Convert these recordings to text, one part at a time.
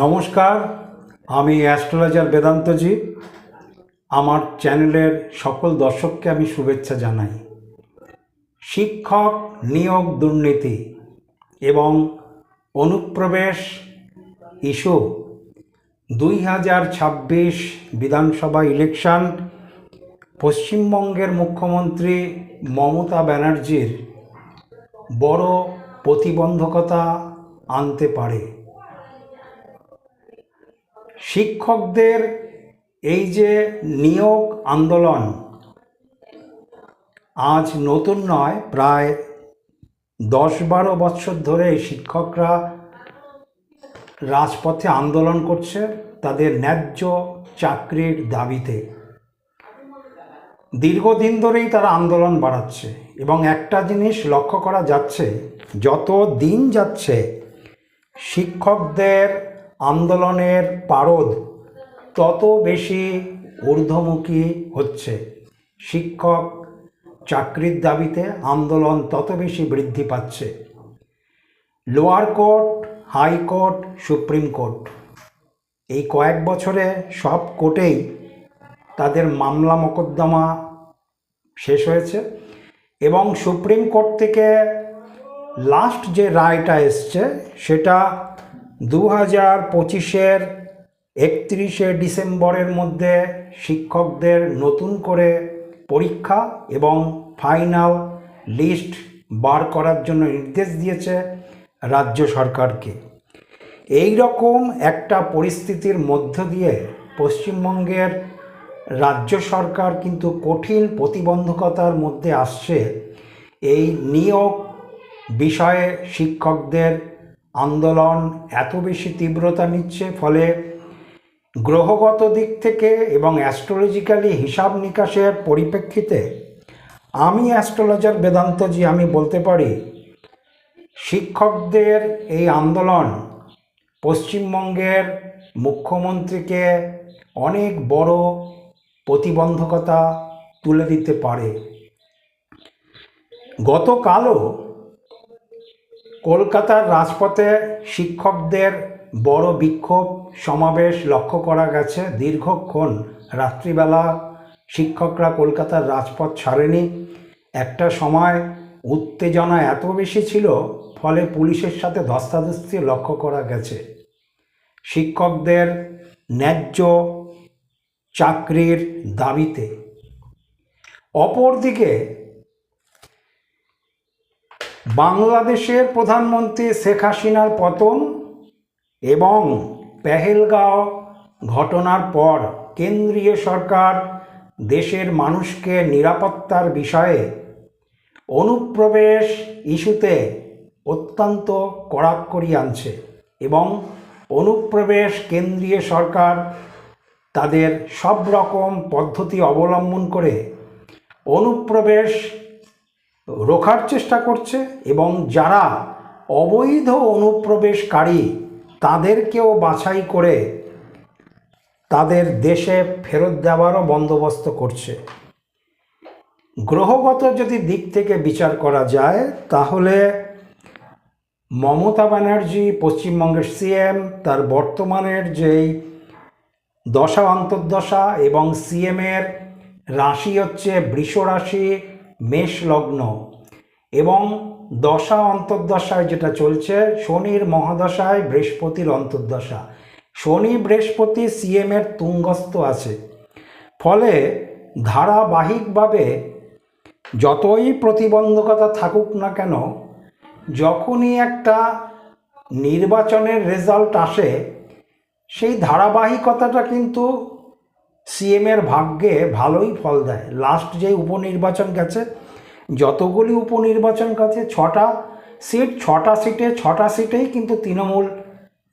নমস্কার, আমি অ্যাস্ট্রোলজার বেদান্তজি। আমার চ্যানেলের সকল দর্শককে আমি শুভেচ্ছা জানাই। শিক্ষক নিয়োগ দুর্নীতি এবং অনুপ্রবেশ ইস্যু দুই হাজার ছাব্বিশ বিধানসভা ইলেকশন পশ্চিমবঙ্গের মুখ্যমন্ত্রী মমতা ব্যানার্জির বড় প্রতিবন্ধকতা আনতে পারে। শিক্ষকদের এই যে নিয়োগ আন্দোলন আজ নতুন নয়, প্রায় দশ বারো বছর ধরে এই শিক্ষকরা রাজপথে আন্দোলন করছে তাদের ন্যায্য চাকরির দাবিতে। দীর্ঘদিন ধরেই তারা আন্দোলন বাড়াচ্ছে এবং একটা জিনিস লক্ষ্য করা যাচ্ছে যত দিন যাচ্ছে, শিক্ষকদের আন্দোলনের পারদ তত বেশি ঊর্ধ্বমুখী হচ্ছে। শিক্ষক চাকরির দাবিতে আন্দোলন তত বেশি বৃদ্ধি পাচ্ছে। Lower court high court supreme court. এই কয়েক বছরে সব কোর্টেই তাদের মামলা মোকদ্দমা শেষ হয়েছে এবং সুপ্রিম কোর্ট থেকে লাস্ট যে রায়টা এসছে সেটা দু হাজার পঁচিশের একত্রিশে ডিসেম্বরের মধ্যে শিক্ষকদের নতুন করে পরীক্ষা এবং ফাইনাল লিস্ট বার করার জন্য নির্দেশ দিয়েছে রাজ্য সরকারকে। এই রকম একটা পরিস্থিতির মধ্য দিয়ে পশ্চিমবঙ্গের রাজ্য সরকার কিন্তু কঠিন প্রতিবন্ধকতার মধ্যে আসছে। এই নিয়োগ বিষয়ে শিক্ষকদের আন্দোলন এত বেশি তীব্রতা নিচ্ছে, ফলে গ্রহগত দিক থেকে এবং অ্যাস্ট্রোলজিক্যালি হিসাব নিকাশের পরিপ্রেক্ষিতে আমি অ্যাস্ট্রোলজার বেদান্তজি, আমি বলতে পারি, শিক্ষকদের এই আন্দোলন পশ্চিমবঙ্গের মুখ্যমন্ত্রীকে অনেক বড় প্রতিবন্ধকতা তুলে দিতে পারে। গতকালও কলকাতার রাজপথে শিক্ষকদের বড় বিক্ষোভ সমাবেশ লক্ষ্য করা গেছে। দীর্ঘক্ষণ রাত্রিবেলা শিক্ষকরা কলকাতার রাজপথ ছাড়েনি। একটা সময় উত্তেজনা এত বেশি ছিল, ফলে পুলিশের সাথে ধস্তাধস্তি লক্ষ্য করা গেছে। শিক্ষকদের ন্যায্য চাকরির দাবিতে। অপরদিকে বাংলাদেশের প্রধানমন্ত্রী শেখ হাসিনার পতন এবং পেহেলগাঁও ঘটনার পর কেন্দ্রীয় সরকার দেশের মানুষকে নিরাপত্তার বিষয়ে অনুপ্রবেশ ইস্যুতে অত্যন্ত কড়াকড়ি আনছে এবং অনুপ্রবেশ কেন্দ্রীয় সরকার তাদের সব রকম পদ্ধতি অবলম্বন করে অনুপ্রবেশ রোখার চেষ্টা করছে এবং যারা অবৈধ অনুপ্রবেশকারী, তাদেরকেও বাছাই করে তাদের দেশে ফেরত দেওয়ারও বন্দোবস্ত করছে। গ্রহগত যদি দিক থেকে বিচার করা যায়, তাহলে মমতা ব্যানার্জি, পশ্চিমবঙ্গের সিএম, তার বর্তমানের যেই দশা, অন্তর্দশা এবং সিএমের রাশি হচ্ছে বৃষ রাশি মেষ লগ্ন এবং দশা অন্তর্দশায় যেটা চলছে, শনির মহাদশায় বৃহস্পতির অন্তর্দশা। শনি বৃহস্পতি সিএমের তুঙ্গস্থ আছে। ফলে ধারাবাহিকভাবে যতই প্রতিবন্ধকতা থাকুক না কেন, যখনই একটা নির্বাচনের রেজাল্ট আসে, সেই ধারাবাহিকতাটা কিন্তু সিএমের ভাগ্যে ভালোই ফল দেয়। লাস্ট যে উপনির্বাচন গেছে, যতগুলি উপনির্বাচন গেছে, ছটা সিট ছটা সিটে ছটা সিটেই কিন্তু তৃণমূল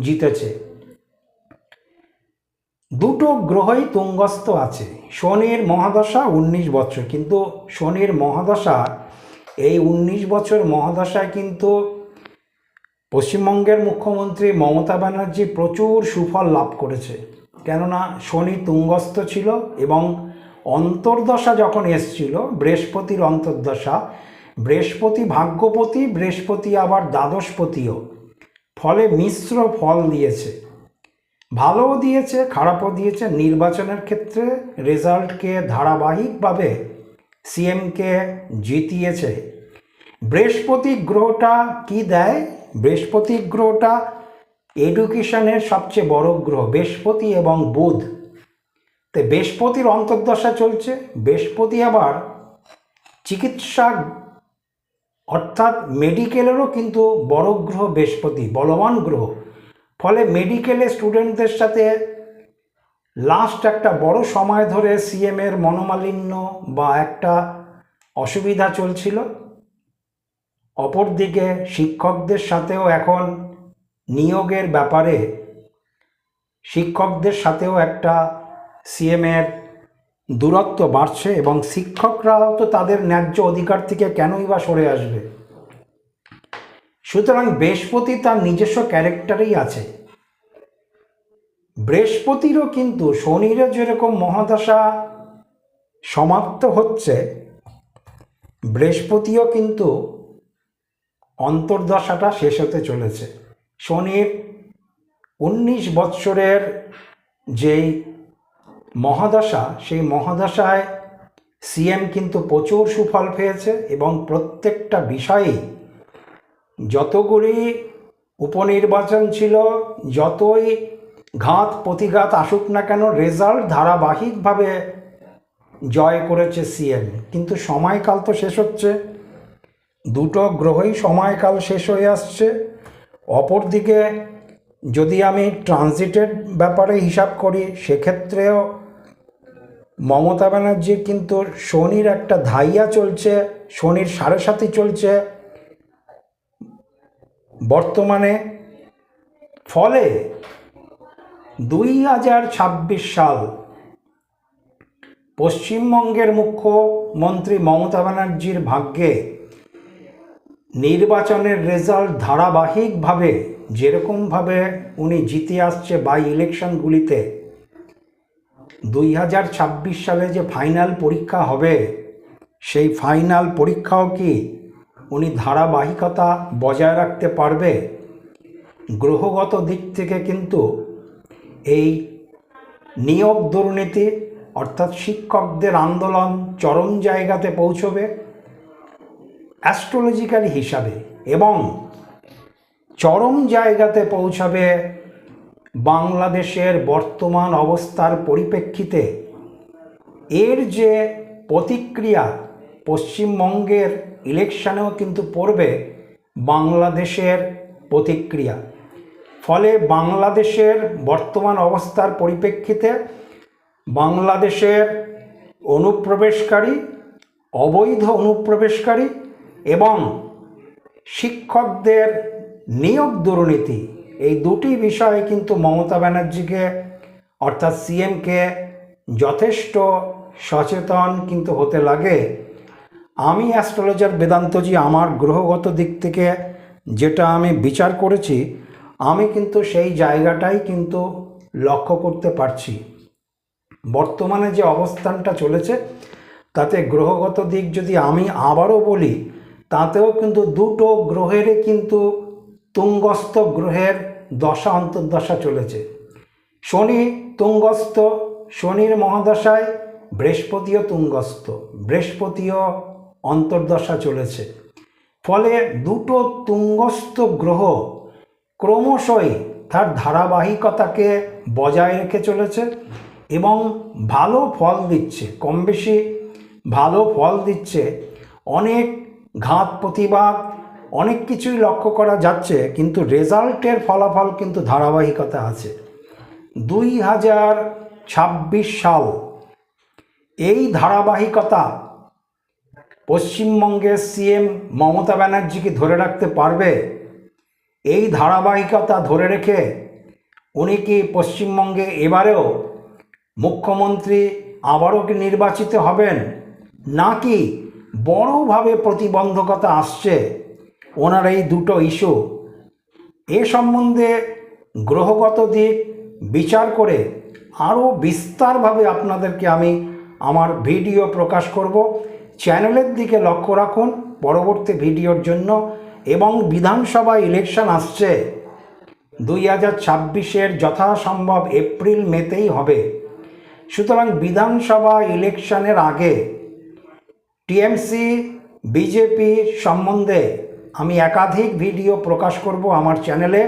জিতেছে। দুটো গ্রহই তুঙ্গস্থ আছে, শনির মহাদশা উনিশ বছর। কিন্তু শনির মহাদশা, এই উনিশ বছর মহাদশায় কিন্তু পশ্চিমবঙ্গের মুখ্যমন্ত্রী মমতা ব্যানার্জি প্রচুর সুফল লাভ করেছে। কেননা শনি তুঙ্গস্থ ছিল এবং অন্তর্দশা যখন এসছিল, বৃহস্পতির অন্তর্দশা, বৃহস্পতি ভাগ্যপতি, বৃহস্পতি আবার দ্বাদশপতিও। ফলে মিশ্র ফল দিয়েছে। ভালোও দিয়েছে, খারাপও দিয়েছে। নির্বাচনের ক্ষেত্রে রেজাল্টকে ধারাবাহিকভাবে সিএমকে জিতিয়েছে। বৃহস্পতি গ্রহটা কি দেয়? বৃহস্পতি গ্রহটা এডুকেশনের সবচেয়ে বড় গ্রহ বৃহস্পতি এবং বুধ। তো বৃহস্পতির অন্তর্দশা চলছে, বৃহস্পতি আবার চিকিৎসা অর্থাৎ মেডিকেলেরও কিন্তু বড় গ্রহ বৃহস্পতি, বলবান গ্রহ। ফলে মেডিকেলে স্টুডেন্টদের সাথে লাস্ট একটা বড় সময় ধরে সিএমের মনোমালিন্য বা একটা অসুবিধা চলছিল। অপরদিকে শিক্ষকদের সাথেও এখন নিয়োগের ব্যাপারে শিক্ষকদের সাথেও একটা সিএমের দূরত্ব বাড়ছে এবং শিক্ষকরাও তো তাদের ন্যায্য অধিকার থেকে কেনই বা সরে আসবে? সুতরাং বৃহস্পতি তার নিজস্ব ক্যারেক্টারেই আছে। বৃহস্পতিরও কিন্তু শনিরও যেরকম মহাদশা সমাপ্ত হচ্ছে, বৃহস্পতিও কিন্তু অন্তর্দশাটা শেষ হতে চলেছে। শনির উনিশ বৎসরের যেই মহাদশা, সেই মহাদশায় সিএম কিন্তু প্রচুর সুফল পেয়েছে এবং প্রত্যেকটা বিষয়েই যতগুলি উপনির্বাচন ছিল, যতই ঘাত প্রতিঘাত আসুক না কেন, রেজাল্ট ধারাবাহিকভাবে জয় করেছে সিএম। কিন্তু সময়কাল তো শেষ হচ্ছে। দুটো গ্রহই সময়কাল শেষ হয়ে আসছে। অপরদিকে যদি আমি ট্রানজিটের ব্যাপারে হিসাব করি, সেক্ষেত্রেও মমতা ব্যানার্জির কিন্তু শনির একটা ধাইয়া চলছে, শনির সাড়ে সাথে চলছে। বর্তমানে ফলে দুই হাজার ছাব্বিশ সাল পশ্চিমবঙ্গের মুখ্যমন্ত্রী মমতা ব্যানার্জির ভাগ্যে নির্বাচনের রেজাল্ট ধারাবাহিকভাবে যেরকমভাবে উনি জিতে আসছে বাই ইলেকশনগুলিতে দুই হাজার ছাব্বিশ সালে যে ফাইনাল পরীক্ষা হবে, সেই ফাইনাল পরীক্ষাও কি উনি ধারাবাহিকতা বজায় রাখতে পারবে? গ্রহগত দিক থেকে কিন্তু এই নিয়োগ দুর্নীতি অর্থাৎ শিক্ষকদের আন্দোলন চরম জায়গাতে পৌঁছবে। অ্যাস্ট্রোলজিক্যাল হিসাবে এবং চরম জায়গাতে পৌঁছাবে বাংলাদেশের বর্তমান অবস্থার পরিপ্রেক্ষিতে। এর যে প্রতিক্রিয়া পশ্চিমবঙ্গের ইলেকশনেও কিন্তু পড়বে বাংলাদেশের প্রতিক্রিয়া। ফলে বাংলাদেশের বর্তমান অবস্থার পরিপ্রেক্ষিতে বাংলাদেশের অনুপ্রবেশকারী, অবৈধ অনুপ্রবেশকারী এবং শিক্ষকদের নিয়োগ দুর্নীতি, এই দুটি বিষয়ে কিন্তু মমতা ব্যানার্জিকে, অর্থাৎ সিএমকে যথেষ্ট সচেতন কিন্তু হতে লাগে। আমি অ্যাস্ট্রোলজার বেদান্তজি, আমার গ্রহগত দিক থেকে যেটা আমি বিচার করেছি, আমি কিন্তু সেই জায়গাটাই কিন্তু লক্ষ্য করতে পারছি। বর্তমানে যে অবস্থানটা চলেছে, তাতে গ্রহগত দিক যদি আমি আবারও বলি তাতেও কিন্তু দুটো গ্রহেরই কিন্তু তুঙ্গস্থ গ্রহের দশা অন্তর্দশা চলেছে। শনি তুঙ্গস্থ, শনির মহাদশায় বৃহস্পতিও তুঙ্গস্থ, বৃহস্পতিও অন্তর্দশা চলেছে। ফলে দুটো তুঙ্গস্থ গ্রহ ক্রমশই তার ধারাবাহিকতাকে বজায় রেখে চলেছে এবং ভালো ফল দিচ্ছে কম বেশি ভালো ফল দিচ্ছে অনেক ঘাত প্রতিবাদ, অনেক কিছুই লক্ষ্য করা যাচ্ছে, কিন্তু রেজাল্টের ফলাফল কিন্তু ধারাবাহিকতা আছে। দুই হাজার ছাব্বিশ সাল, এই ধারাবাহিকতা পশ্চিমবঙ্গের সিএম মমতা ব্যানার্জিকে ধরে রাখতে পারবে? এই ধারাবাহিকতা ধরে রেখে উনি কি পশ্চিমবঙ্গে এবারেও মুখ্যমন্ত্রী আবারও কি নির্বাচিত হবেন? নাকি বড়ভাবে প্রতিবন্ধকতা আসছে ওনার এই দুটো ইস্যু। এ সম্বন্ধে গ্রহগত দিক বিচার করে আরও বিস্তারভাবে আপনাদেরকে আমি আমার ভিডিও প্রকাশ করব। চ্যানেলের দিকে লক্ষ্য রাখুন পরবর্তী ভিডিওর জন্য এবং বিধানসভা ইলেকশন আসছে। দুই হাজার ছাব্বিশের যথাসম্ভব এপ্রিল মেতেই হবে। সুতরাং বিধানসভা ইলেকশনের আগে টিএমসি বিজেপির সম্বন্ধে আমি একাধিক ভিডিও প্রকাশ করব আমার চ্যানেলে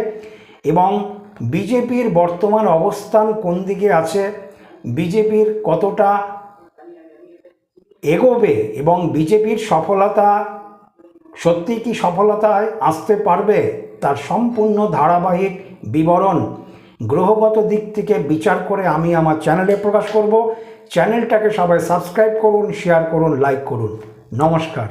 এবং বিজেপির বর্তমান অবস্থান কোন দিকে আছে, বিজেপির কতটা এগোবে এবং বিজেপির সফলতা সত্যি কি সফলতায় আসতে পারবে তার সম্পূর্ণ ধারাবাহিক বিবরণ গ্রহগত দিক থেকে বিচার করে আমি আমার চ্যানেলে প্রকাশ করব। চ্যানেলটাকে সবাই সাবস্ক্রাইব করুন শেয়ার করুন লাইক করুন। নমস্কার।